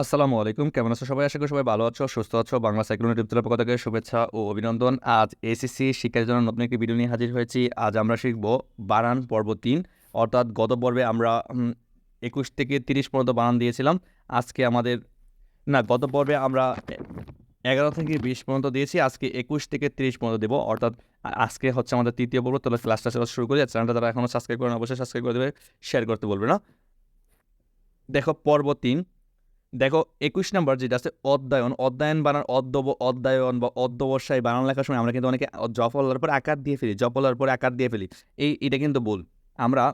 আসসালামু আলাইকুম। কেমন আছো সবাই? আশা করি সবাই ভালো আছো, সুস্থ আছো। বাংলা সাইক্লোন টিপতলার পক্ষ থেকে শুভেচ্ছা ও অভিনন্দন। আজ এসএসসি শিক্ষার জন্য নতুন একটি ভিডিও নিয়ে হাজির হয়েছি। আজ আমরা শিখব বানান পর্ব তিন। অর্থাৎ গত পর্বে আমরা একুশ থেকে তিরিশ পর্যন্ত বানান দিয়েছিলাম। আজকে আমাদের, না, গত পর্বে আমরা এগারো থেকে বিশ পর্যন্ত দিয়েছি। আজকে একুশ থেকে তিরিশ পর্যন্ত দেবো। অর্থাৎ আজকে হচ্ছে আমাদের তৃতীয় পর্ব। তাহলে ক্লাসটা শুরু করি। চ্যানেলটা তারা এখনও সাবস্ক্রাইব করেন, অবশ্যই সাবস্ক্রাইব করে দেবে। শেয়ার করতে বলবে না। দেখো, পর্ব তিন। দেখো, একুশ নাম্বার যেটা আছে, অধ্যায়ন। অধ্যায়ন বানান অদ্যব অধ্যায়ন বা অধ্যবসায় বানান লেখার সময় আমরা কিন্তু অনেকে জফলার পর আকার দিয়ে ফেলি জফলার পরে আকার দিয়ে ফেলি। এই, এটা কিন্তু ভুল। আমরা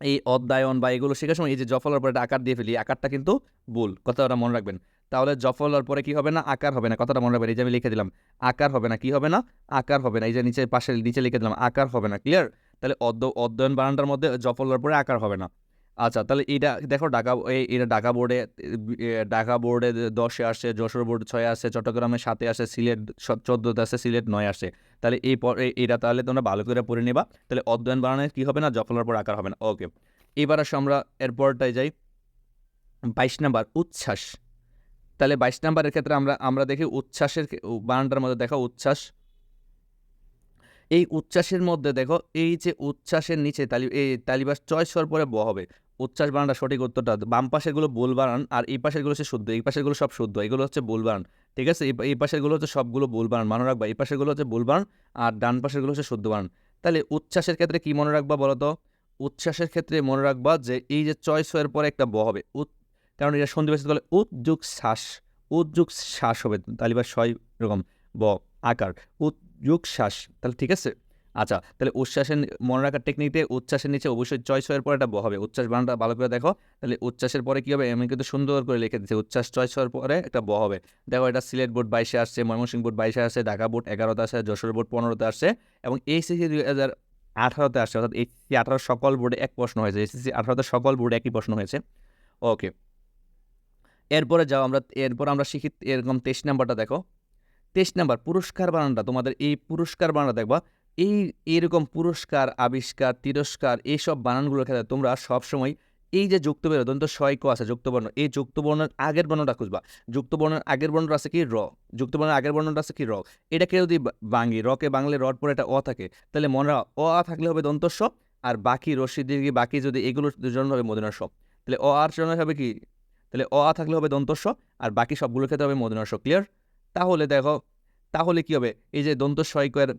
এই অধ্যায়ন বা এগুলো শেখার সময় এই যে জফলার পরে আকার দিয়ে ফেলি, আকারটা কিন্তু ভুল। কথাটা মনে রাখবেন। তাহলে জফলার পরে কি হবে না? আকার হবে না। কথাটা মনে রাখবেন, এই যে আমি লিখে দিলাম, আকার হবে না, কি হবে না? আকার হবে না। এই যে নিচে পাশে নিচে লিখে দিলাম, আকার হবে না ক্লিয়ার তাহলে অধ্য, অধ্যয়ন বানানটার মধ্যে জফলার পরে আকার হবে না। আচ্ছা তাহলে এটা দেখো ঢাকা এটা ঢাকা বোর্ডে ঢাকা বোর্ডে দশে আসে যশোর বোর্ড ছয় আসে চট্টগ্রামে সাতে আসে সিলেট চোদ্দোতে আসে সিলেট নয় আসে তাহলে এই- এটা তাহলে তোমরা ভালো করে পড়ে নেবা। তাহলে অধ্যয়ন বানানোর কী হবে না? জফলার পর আকার হবে না। ওকে, এবার আসো আমরা এরপরটায় যাই। বাইশ নাম্বার, উচ্ছ্বাস। তাহলে বাইশ নাম্বারের ক্ষেত্রে আমরা আমরা দেখি উচ্ছ্বাসের বানানটার মধ্যে দেখো উচ্ছ্বাস। এই উচ্ছ্বাসের মধ্যে দেখো, এই যে উচ্ছ্বাসের নিচে তালি, এই তালিবাস চয়েস হওয়ার পরে ব হবে। উচ্ছ্বাস বানানটা সঠিক উত্তরটা বাম পাশেরগুলো বোল বানান আর এই পাশেরগুলো হচ্ছে শুদ্ধ, এই পাশেরগুলো সব শুদ্ধ, এগুলো হচ্ছে বোল বানান, ঠিক আছে? এই- পাশেরগুলো হচ্ছে সবগুলো বোল বানান, মনে রাখবা, এই পাশেরগুলো হচ্ছে বোল বানান আর ডান পাশেরগুলো হচ্ছে শুদ্ধ বানান। তাহলে উচ্ছ্বাসের ক্ষেত্রে কি মনে রাখবা বলো তো? উচ্ছ্বাসের ক্ষেত্রে মনে রাখবা যে এই যে চয়েস হওয়ার পরে একটা ব হবে উৎ কারণ এটা সন্ধিবাসী বলে উদ্যোগ শ্বাস উদ্যোগ শ্বাস হবে তালিবাস ছয় এরকম ব, আকার উদ্যোগ শ্বাস, তাহলে ঠিক আছে? আচ্ছা তাহলে উচ্ছ্বাসের মনে রাখার টেকনিকতে উচ্ছ্বাসের নিচে অবশ্যই চয়েস হওয়ার পরে একটা ব, হবে। উচ্ছ্বাস বানানটা ভালো করে দেখো। তাহলে উচ্ছ্বাসের পরে কী হবে? আমি কিন্তু সুন্দর করে লিখে দিচ্ছি উচ্ছ্বাস চয়েস হওয়ার পরে একটা ব হবে। দেখো এটা সিলেট বোর্ড বাইশে আসছে, ময়মনসিংহ বোর্ড বাইশে আসছে, ঢাকা বোর্ড এগারোতে আসছে, যশোর বোর্ড পনেরোতে আসছে এবং এইচএসসি দুই হাজার আঠারোতে আসছে। অর্থাৎ এইচএসসি আঠারো সকল বোর্ডে এক প্রশ্ন হয়েছে। এইচএসসি আঠারোতে সকল বোর্ডে একই প্রশ্ন হয়েছে। ওকে এরপরে যাও আমরা, এরপর আমরা শিখি এরকম তেইশ নাম্বারটা দেখো। তেইশ নাম্বার, পুরস্কার বানানটা, তোমাদের এই পুরস্কার বানানটা দেখবা। এই এরকম পুরস্কার, আবিষ্কার, তিরস্কার, এইসব বানানগুলোর ক্ষেত্রে তোমরা সবসময় এই যে যুক্ত বেরো দন্ত ক আছে যুক্তবর্ণ, এই যুক্তবর্ণের আগের বর্ণটা খুঁজবা। যুক্তবর্ণের আগের বর্ণটা আছে কি র? যুক্তবর্ণের আগের বর্ণটা আছে কি র? এটাকে যদি বাঙি রকে বাংলে রড পরে এটা অ থাকে, তাহলে মনে অ, আ থাকলে হবে দন্তস্ব, আর বাকি রশ্মি দীর্ঘি বাকি যদি এগুলোর জন্য হবে মদিনার সব তাহলে অ আর জন্য হবে কি? তাহলে অ, আ থাকলে হবে দন্তস্ব, আর বাকি সবগুলোর ক্ষেত্রে হবে মদিনার সব ক্লিয়ার তাহলে দেখো তাহলে কি হবে? এই যে দন্ত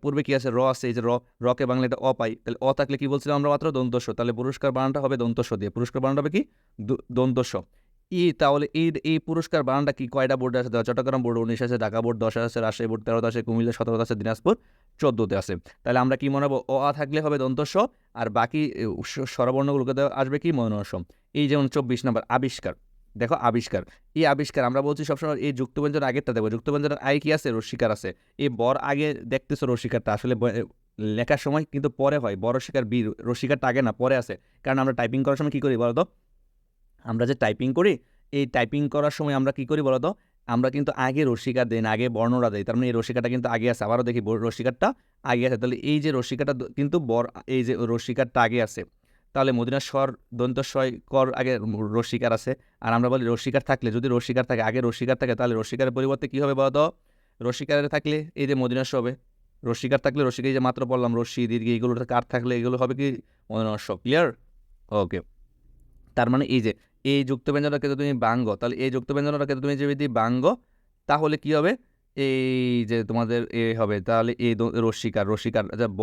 পূর্বে কি আছে? র আছে। এই যে র, রকে বাংলা এটা অ পাই। তাহলে অ থাকলে কি বলছিলাম আমরা মাত্র? দন্তস্ব। তাহলে পুরস্কার বানানটা হবে দন্তস্ব দিয়ে। পুরস্কার বানানটা হবে কি? দন্তস্ব। ই তাহলে এই এই পুরস্কার বানানটা কি কয়টা বোর্ডে আছে? চট্টগ্রাম বোর্ড উনিশ আছে, ঢাকা বোর্ড দশ আছে, রাজশাহী বোর্ড তেরোতে আছে, কুমিল্লা সতেরোতে আছে, দিনাজপুর চোদ্দোতে আছে। তাহলে আমরা কি মনে হব অ আ থাকলে হবে দন্তস্ব। আর বাকি স্বরবর্ণগুলোকে আসবে কি? মনোসম এই যেমন চব্বিশ নম্বর আবিষ্কার। দেখো আবিষ্কার। এই আবিষ্কার আমরা বলছি সবসময় এই যুক্তব্যঞ্জন আগেরটা দেখব। যুক্তব্যঞ্জনের আগে কি আছে? রসিকার আছে। এই বর আগে দেখতেছো রসিকারটা আসলে লেখার সময় কিন্তু পরে হয়। বড় শিকার বি রসিকারটা আগে না, পরে আছে। কারণ আমরা টাইপিং করার সময় কী করি বলতো? আমরা যে টাইপিং করি, এই টাইপিং করার সময় আমরা কী করি বলতো? আমরা কিন্তু আগে রসিকার দিই না, আগে বর্ণরা দিই। তার মানে এই রসিকাটা কিন্তু আগে আছে। আবারও দেখি রসিকারটা আগে আছে। তাহলে এই যে রসিকাটা কিন্তু বর, এই যে রসিকারটা আগে আছে। তাহলে মদিনা স্বর দন্ত কর আগে রসিকার আছে। আর আমরা বলি রসিকার থাকলে, যদি রসিকার থাকে, আগে রসিকার থাকে, তাহলে রসিকারের পরিবর্তে কী হবে বলতো? রসিকারের থাকলে এই যে মদিনা হবে। রসিকার থাকলে রসিকা যে মাত্র বললাম রশি দীর্ঘ এগুলো কার থাকলে, এগুলো হবে কি? মদিনাস্য ক্লিয়ার ওকে তার মানে এই যে, এই যুক্ত ব্যঞ্জনটাকে তুমি বাঙ্গ, তাহলে এই যুক্ত ব্যঞ্জনটাকে তুমি যদি বাঙ্গ, তাহলে কি হবে? এই যে তোমাদের এ হবে, তাহলে এই রসিকার রসিকার আচ্ছা ব,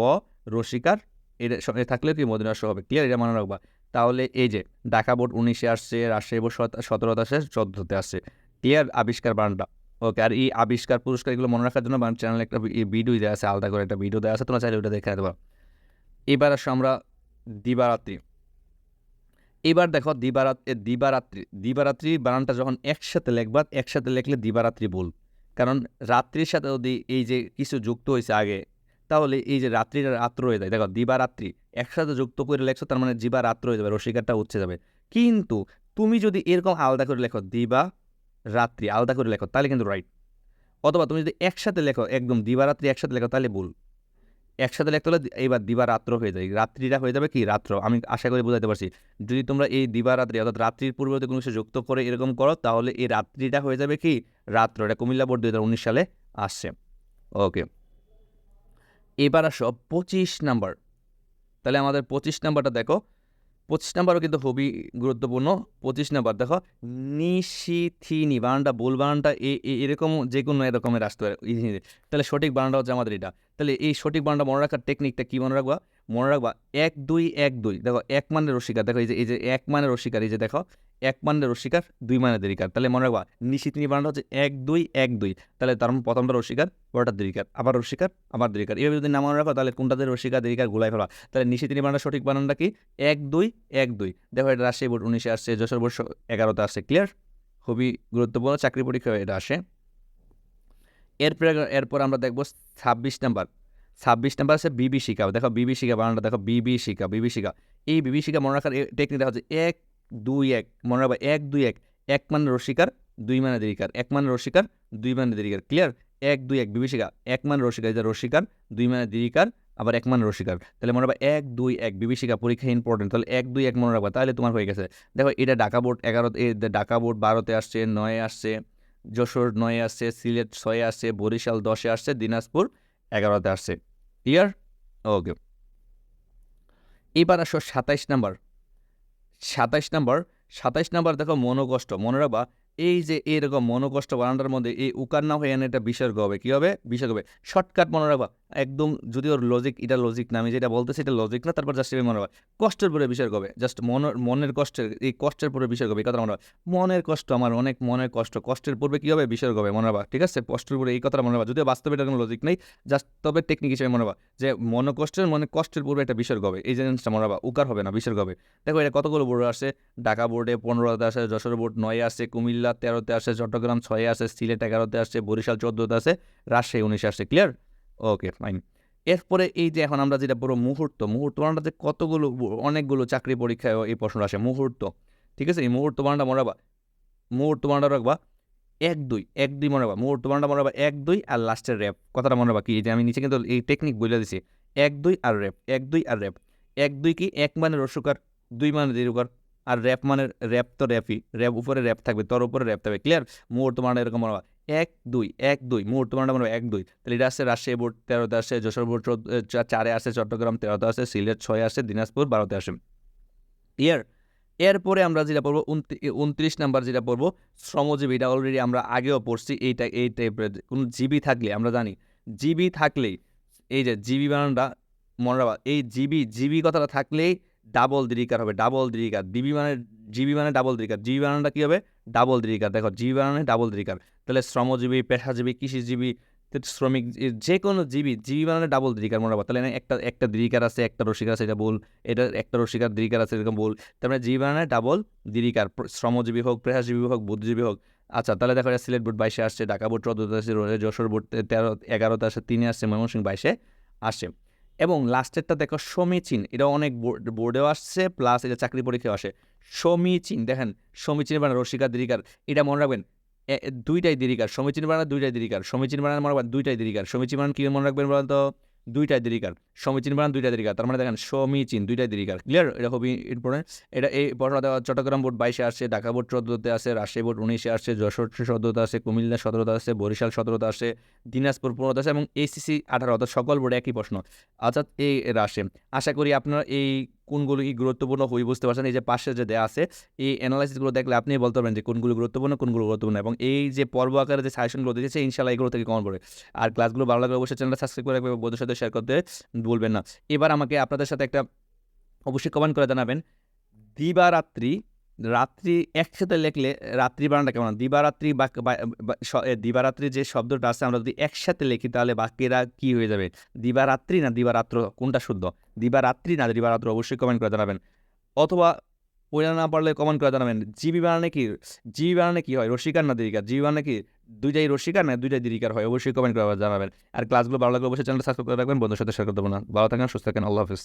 রসিকার এর সঙ্গে থাকলেও কি মদিনাস্য হবে। ক্লিয়ার এটা মনে রাখবা। তাহলে এই যে, ঢাকা বোর্ড উনিশে আসছে, রাজশাহী বোর্ড সত- সতেরোতে আসছে, চোদ্দোতে আসছে। ক্লিয়ার আবিষ্কার বানটা ওকে আর এই আবিষ্কার পুরস্কার এগুলো মনে রাখার জন্য বান চ্যানেলে একটা ভিডিও দেওয়া আছে, আলাদা করে একটা ভিডিও দেওয়া আছে, তোমরা চাইলে ওটা দেখে দেবো এবার আসো আমরা দিবারাত্রি। এবার দেখো দিবারাত দিবারাত্রি। দিবারাত্রি বানানটা যখন একসাথে লেখবা, একসাথে লেখলে দিবারাত্রি ভুল। কারণ রাত্রির সাথে যদি এই যে কিছু যুক্ত হয়েছে আগে তাহলে এই যে রাত্রিটা রাত্র হয়ে যায়, দেখো দিবারাত্রি একসাথে যুক্ত করে লেখছো, তার মানে দিবা রাত্র হয়ে যাবে রসিকারটা উঠছে যাবে। কিন্তু তুমি যদি এরকম আলাদা করে লেখো দিবা রাত্রি আলাদা করে লেখো, তাহলে কিন্তু রাইট অথবা তুমি যদি একসাথে লেখো, একদম দিবারাত্রি একসাথে লেখো, তাহলে ভুল। একসাথে লিখতে হলে এইবার দিবারাত্র হয়ে যায়। রাত্রিটা হয়ে যাবে কি? রাত্র। আমি আশা করি বোঝাতে পারছি। যদি তোমরা এই দিবারাত্রি অর্থাৎ রাত্রির পূর্ববর্তী কোনো কিছু যুক্ত করে এরকম করো, তাহলে এই রাত্রিটা হয়ে যাবে কি? রাত্র। এটা কুমিল্লা বোর্ড দুই হাজার উনিশ সালে আসছে। ওকে এবার আসো পঁচিশ নাম্বার। তাহলে আমাদের পঁচিশ নাম্বারটা দেখো। পঁচিশ নাম্বারও কিন্তু খুবই গুরুত্বপূর্ণ। পঁচিশ নাম্বার, দেখো। নিশিথিনি, বানানটা ভুল বানানটা এরকম যে কোনো এরকমের আসতে পারে। তাহলে সঠিক বানানটা হচ্ছে আমাদের এটা। তাহলে এই সঠিক বানানটা মনে রাখার টেকনিকটা কী মনে রাখবা? মনে রাখবা, এক, দুই এক, দুই। দেখো, এক মানের রসিকার। দেখো, এই যে এই যে, এক মানের রসিকার, এই যে, দেখো। এক মানের রসিকার দুই মানের দরিকার তাহলে মনে রাখবা নিশিথিনি বানানটা হচ্ছে এক দুই এক দুই। তাহলে তার মানে প্রথমটা রসিকার বড়টা দরিকার আবার রসিকার আবার দরিকার এভাবে যদি না মনে রাখো, তাহলে কোনটাতে রসিকার দরিকার গুলাই ফেলা। তাহলে নিশিথিনি বানানটা সঠিক বানানটা কি? এক দুই এক দুই। দেখো এটা রাজশাহী বোর্ড উনিশে আসছে, যশোর বোর্ড স- এগারোতে আসছে ক্লিয়ার খুবই গুরুত্বপূর্ণ, চাকরি পরীক্ষা এটা আসে। এরপরে, এরপর আমরা দেখব ছাব্বিশ নাম্বার। ছাব্বিশ নাম্বার আছে বিভীষিকা দেখো বিভীষিকা বানানটা, দেখো বিভীষিকা বিভীষিকা এই বিভীষিকা মনে রাখার টেকনিকটা হচ্ছে এক দুই এক, মনে রাখবা এক, দুই, এক। এক মানে রসিকার, দুই মানে দীর্ঘিকার এক মানে রসিকার, দুই মানে দীর্ঘিকার ক্লিয়ার এক, দুই, এক, বিভীষিকা। এক মানে রসিকার যে রসিকার, দুই মানে দেরিকার, আবার এক মানে রসিকার। তাহলে মনে রাখবা এক, দুই, এক, বিভীষিকা পরীক্ষা ইম্পর্টেন্ট তাহলে এক, দুই, এক মনে রাখবা, তাহলে তোমার হয়ে গেছে। দেখো, এটা ঢাকা বোর্ড এগারোতে এ ঢাকা বোর্ড বারোতে আসছে, নয়ে আসছে, যশোর নয়ে আসছে, সিলেট ছয়ে আসছে, বরিশাল দশে আসছে, দিনাজপুর এগারোতে আসছে। ক্লিয়ার ওকে এবার আসো সাতাইশ নাম্বার। সাতাইশ নাম্বার সাতাইশ নাম্বার দেখো মনোকষ্ট, মনে রাখবা, এই যে এরকম মনোকষ্ট বানানোর মধ্যে এই উকার না হয়ে এটা বিসর্গ হবে, কী হবে? বিসর্গ হবে। শর্টকাট মনে রাখবা একদম যদি ওর লজিক এটা লজিক না, আমি যেটা বলতেছি এটা লজিক না, তারপর জাস্ট মনে রাখবা কষ্টের পরে বিসর্গ হবে জাস্ট মনের মনের কষ্টের, এই কষ্টের পরে বিসর্গ হবে এই কথা মনে হয় মনের কষ্ট আমার, অনেক মনের কষ্ট, কষ্টের পূর্বে কী হবে? বিসর্গ হবে মনে রাখবা, ঠিক আছে? কষ্টের পরে এই কথাটা মনে রাখবা, যদিও বাস্তবে এটা কোনো লজিক নেই জাস্ট তবে টেকনিক হিসেবে মনে রাখবা, যে মন কষ্টের, মনে কষ্টের পূর্বে একটা বিসর্গ হবে এই জিনিসটা মনে রাখবা উকার হবে না বিসর্গ হবে দেখো, এটা কতগুলো বোর্ড আসে? ঢাকা বোর্ডে পনেরোতে আসে, যশোর বোর্ড নয়ে আসে, কুমিল্লা তেরোতে আসে, চট্টগ্রাম ছয়ে আসে, সিলেট এগারোতে আসে, বরিশাল চোদ্দোতে আসে, রাজশাহী উনিশে আসে ক্লিয়ার ওকে, ফাইন। এরপরে এই যে এখন আমরা যেটা পুরো মুহূর্ত মুহূর্ত বানানটা যে কতগুলো, অনেকগুলো চাকরি পরীক্ষায় এই প্রশ্ন আসে, মুহূর্ত। ঠিক আছে? এই মুহূর্ত বানানটা মনে রাখবা, মুহূর্ত বানানটা রাখবা এক দুই এক দুই মনে রাখবা, মুহূর্ত বানানটা মনে রাখবা এক দুই আর লাস্টের র্যাপ কথাটা মনে রাখবা কি? এই যে আমি নিচে কিন্তু এই টেকনিক বলে দিছি, এক দুই আর র্যাপ এক দুই আর র্যাপ এক দুই কি? এক মানে রসুকার দুই মানে দীর্ঘকার আর র্যাপ মানে র্যাপ তো র্যাপই র্যাপ উপরে র্যাপ থাকবে, তোর উপরে র্যাপ থাকবে ক্লিয়ার মুহূর্ত মানে এরকম মনে রাখবা এক দুই এক দুই মানে মনে রাখবা এক দুই। তাহলে এটা আসছে রাজশাহী বোর্ড, তেরোতে আসে যশোর বোর্ড চারে আসে চট্টগ্রাম, তেরোতে আসে সিলেট, ছয় আসে দিনাজপুর, বারোতে আসে ইয়ার এরপরে আমরা যেটা পড়ব উনত্রিশ নাম্বার যেটা পড়ব, শ্রমজীবী, এটা অলরেডি আমরা আগেও পড়ছি, এইটা, এই টাইপের কোনো জিবি থাকলে, আমরা জানি, জিবি থাকলেই, এই যে জিবি বানানটা, মনে রাখবা, এই জিবি জিবি কথাটা থাকলেই ডাবল দ্রিকার হবে ডাবল দ্রিকার ডিবি মানে জিবি মানে ডাবল দ্রিকার জিবি বানানটা কী হবে? ডাবল দ্রিকার দেখো, জিবি বানানে ডাবল দ্রিকার তাহলে শ্রমজীবী, পেশাজীবী, কৃষিজীবী শ্রমিক যে- কোনো জীবী জীবী মানে ডাবল দ্রিকার মনে রাখবা। তাহলে একটা একটা দ্রিকার আছে, একটা রসিকার আছে, এটা বল এটা, একটা রসিকার দ্রিকার আছে, এরকম বল তার মানে জীবী মানে ডাবল দ্রিকার শ্রমজীবী হোক, পেশাজীবী হোক, বুদ্ধিজীবী হোক। আচ্ছা তাহলে দেখো, এটা সিলেট বোর্ড বাইশে আসছে, ঢাকা বোর্ড চোদ্দোতে আসছে যশোর বোর্ড তেরো, এগারোতে আসে তিনে আসছে, ময়মনসিংহ বাইশে আসে এবং লাস্টেরটা দেখো সমীচীন এটা অনেক বোর্ড- বোর্ডেও আসছে প্লাস এটা চাকরি পরীক্ষায় আসে। সমীচীন দেখেন সমীচীন মানে রসিকা দীরিকার, এটা মনে রাখবেন দুইটাই দীরিকার সমীচীন বানান দুইটাই দীরিকার সমীচীন বানান মনে রাখবেন দুইটাই দীরিকার সমীচীন বানান কী মনে রাখবেন বলতো? দুইটাই দীর্ঘিকার সমীচীন বানান দুইটাই দীর্ঘিকার তার মানে দেখেন, সমীচীন দুইটাই দীর্ঘিকার ক্লিয়ার এটা খুবই ইম্পর্টেন্ট এটা এই পড়াটা চট্টগ্রাম বোর্ড বাইশে আসছে, ঢাকা বোর্ড চোদ্দোতে আসে রাজশাহী বোর্ড উনিশে আসছে, যশোর চোদ্দোতে আসে কুমিল্লা সতেরোতে আসে বরিশাল সতেরোতে আসে দিনাজপুর পনেরোতে আসে এবং এসিসি আঠারো অর্থাৎ সকল বোর্ডে একই প্রশ্ন। অর্থাৎ এই রাশে আশা করি আপনারা এই কোনগুলো কি গুরুত্বপূর্ণ হই বুঝতে পারছেন? এই যে পাশে যে দেওয়া আছে, এই অ্যানালাইসিসগুলো দেখলে আপনি বলতে পারবেন যে কোনগুলো গুরুত্বপূর্ণ কোনগুলো গুরুত্বপূর্ণ এবং এই যে পর্ব আকারে যে সাজেশনগুলো দিয়েছে ইনশাল্লাহ এগুলো থেকে কমন পড়বে আর ক্লাসগুলো ভালো লাগলে অবশ্যই চ্যানেলটা সাবস্ক্রাইব করে রাখবেন এবং বন্ধুদের সাথে শেয়ার করতে ভুলবেন না। এবার আমাকে আপনাদের সাথে একটা অবশ্যই কমেন্ট করে জানাবেন। দিবারাত্রি রাত্রি একসাথে লিখলে রাত্রি বানানটা কেমন? দিবারাত্রি বা দিবারাত্রি যে শব্দটা আছে আমরা যদি একসাথে লিখি তাহলে বাক্যেরা কি হয়ে যাবে? দিবারাত্রি না দিবারাত্র কোনটা শুদ্ধ? দিবারাত্রি না দিবারাত্র অবশ্যই কমেন্ট করে জানাবেন। অথবা ওইটা না পারলে কমেন্ট করে জানাবেন, জিবি বানানে কি, জিবি বানানে কি হয়? রসিকার না দিরিকার? জিবি বানানে কি দুইটাই রসিকার না দুইটাই দিরিকার হয়? অবশ্যই কমেন্ট করে জানাবেন। আর ক্লাসগুলো ভালো লাগলে অবশ্যই চ্যানেলটা সাবস্ক্রাইব করে রাখবেন। বন্ধুর সাথে শেয়ার করতে না। ভালো থাকেন, সুস্থ থাকেন। আল্লাহ হাফিজ।